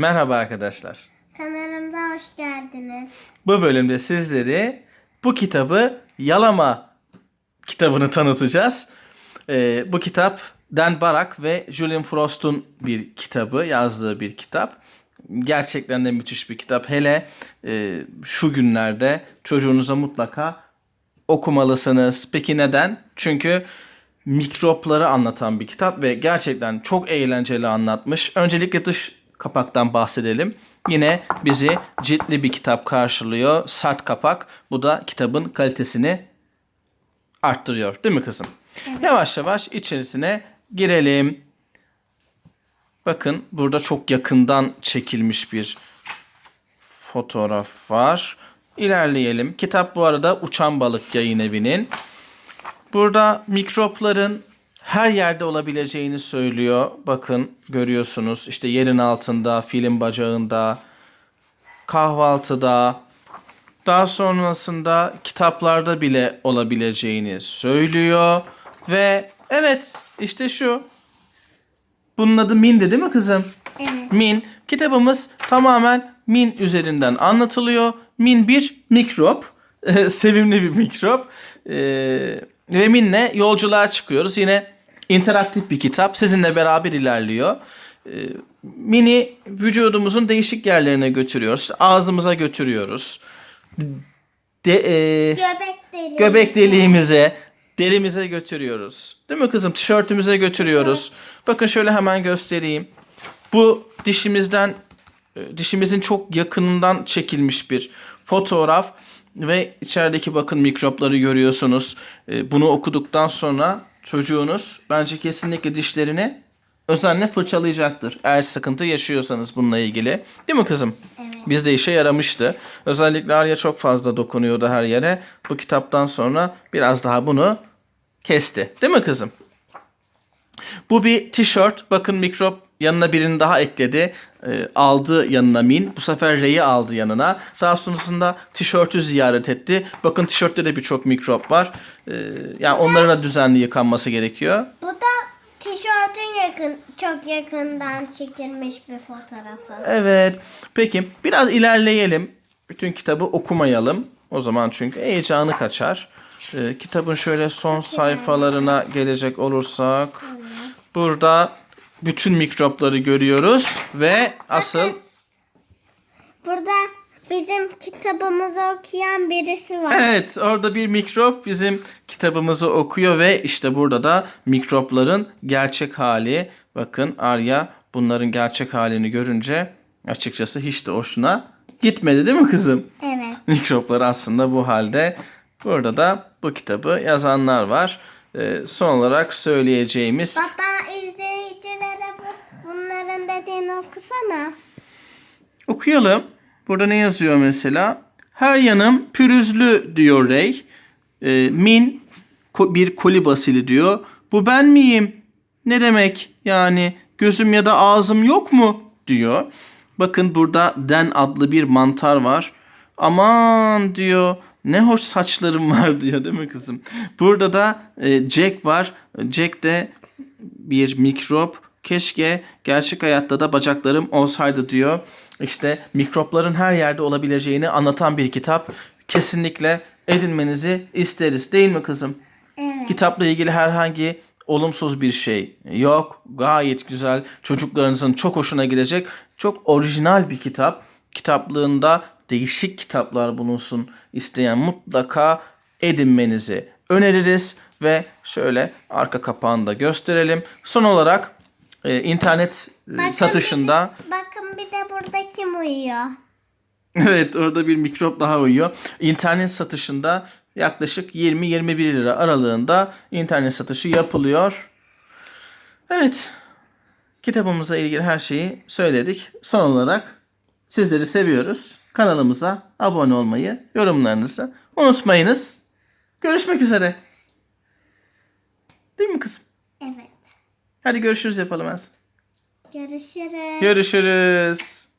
Merhaba arkadaşlar. Kanalımıza hoş geldiniz. Bu bölümde sizleri bu kitabı Yalama kitabını tanıtacağız. Ee, bu kitap Dan Barak ve Julian Frost'un bir kitabı, yazdığı bir kitap. Gerçekten de müthiş bir kitap. Hele e, şu günlerde çocuğunuza mutlaka okumalısınız. Peki neden? Çünkü mikropları anlatan bir kitap ve gerçekten çok eğlenceli anlatmış. Öncelikle dış kapaktan bahsedelim. Yine bizi ciltli bir kitap karşılıyor. Sert kapak. Bu da kitabın kalitesini arttırıyor. Değil mi kızım? Yavaş yavaş içerisine girelim. Bakın burada çok yakından çekilmiş bir fotoğraf var. İlerleyelim. Kitap bu arada Uçan Balık Yayın Evi'nin. Burada mikropların her yerde olabileceğini söylüyor. Bakın görüyorsunuz işte yerin altında, filin bacağında, kahvaltıda, daha sonrasında kitaplarda bile olabileceğini söylüyor. Ve evet işte şu. Bunun adı Min'di değil mi kızım? Evet. Min. Kitabımız tamamen Min üzerinden anlatılıyor. Min bir mikrop. Sevimli bir mikrop. Ee, ve Min'le yolculuğa çıkıyoruz. Yine interaktif bir kitap. Sizinle beraber ilerliyor. Ee, Min'i vücudumuzun değişik yerlerine götürüyoruz. İşte ağzımıza götürüyoruz. De, e, Göbek deliği. göbek deliğimize, derimize götürüyoruz. Değil mi kızım? Tişörtümüze götürüyoruz. Bakın şöyle hemen göstereyim. Bu dişimizden e, dişimizin çok yakınından çekilmiş bir fotoğraf ve içerideki bakın mikropları görüyorsunuz. E, Bunu okuduktan sonra çocuğunuz bence kesinlikle dişlerini özenle fırçalayacaktır. Eğer sıkıntı yaşıyorsanız bununla ilgili. Değil mi kızım? Evet. Bizde işe yaramıştı. Özellikle Arya çok fazla dokunuyordu her yere. Bu kitaptan sonra biraz daha bunu kesti. Değil mi kızım? Bu bir tişört. Bakın mikrop yanına birini daha ekledi. Ee, aldı yanına Min. Bu sefer Rey'i aldı yanına. Daha sonrasında tişörtü ziyaret etti. Bakın tişörtte de birçok mikrop var. Ee, yani onların da düzenli yıkanması gerekiyor. Bu da tişörtün yakın, çok yakından çekilmiş bir fotoğrafı. Evet. Peki biraz ilerleyelim. Bütün kitabı okumayalım. O zaman çünkü heyecanı kaçar. Ee, kitabın şöyle son sayfalarına gelecek olursak. Burada bütün mikropları görüyoruz ve asıl Burada bizim kitabımızı okuyan birisi var. evet orada bir mikrop bizim kitabımızı okuyor ve işte burada da mikropların gerçek hali. Bakın Arya bunların gerçek halini görünce açıkçası hiç de hoşuna gitmedi değil mi kızım? Evet. mikroplar aslında bu halde. Burada da bu kitabı yazanlar var. Ee, son olarak söyleyeceğimiz Baba okusana. okuyalım. Burada ne yazıyor mesela? Her yanım pürüzlü diyor Rey. Ee, Min bir koli basili diyor. Bu ben miyim? Ne demek? Yani gözüm ya da ağzım yok mu? diyor. Bakın burada Den adlı bir mantar var. Aman diyor. Ne hoş saçlarım var diyor değil mi kızım? Burada da e, Jack var. Jack de bir mikrop. Keşke gerçek hayatta da bacaklarım olsaydı diyor. İşte mikropların her yerde olabileceğini anlatan bir kitap. Kesinlikle edinmenizi isteriz değil mi kızım? Evet. Kitapla ilgili herhangi olumsuz bir şey yok. Gayet güzel. Çocuklarınızın çok hoşuna gidecek. Çok orijinal bir kitap. Kitaplığında değişik kitaplar bulunsun isteyen mutlaka edinmenizi öneririz ve şöyle arka kapağını da gösterelim. Son olarak e, internet e, Bakın satışında Bir de, bakın bir de burada kim uyuyor? Evet orada bir mikrop daha uyuyor. İnternet satışında yaklaşık 20-21 lira aralığında internet satışı yapılıyor. Evet. Kitabımızla ilgili her şeyi söyledik. Son olarak sizleri seviyoruz. Kanalımıza abone olmayı, yorumlarınızı unutmayınız. Görüşmek üzere. Değil mi kızım? Evet. Hadi görüşürüz yapalım Elsa. Görüşürüz. Görüşürüz.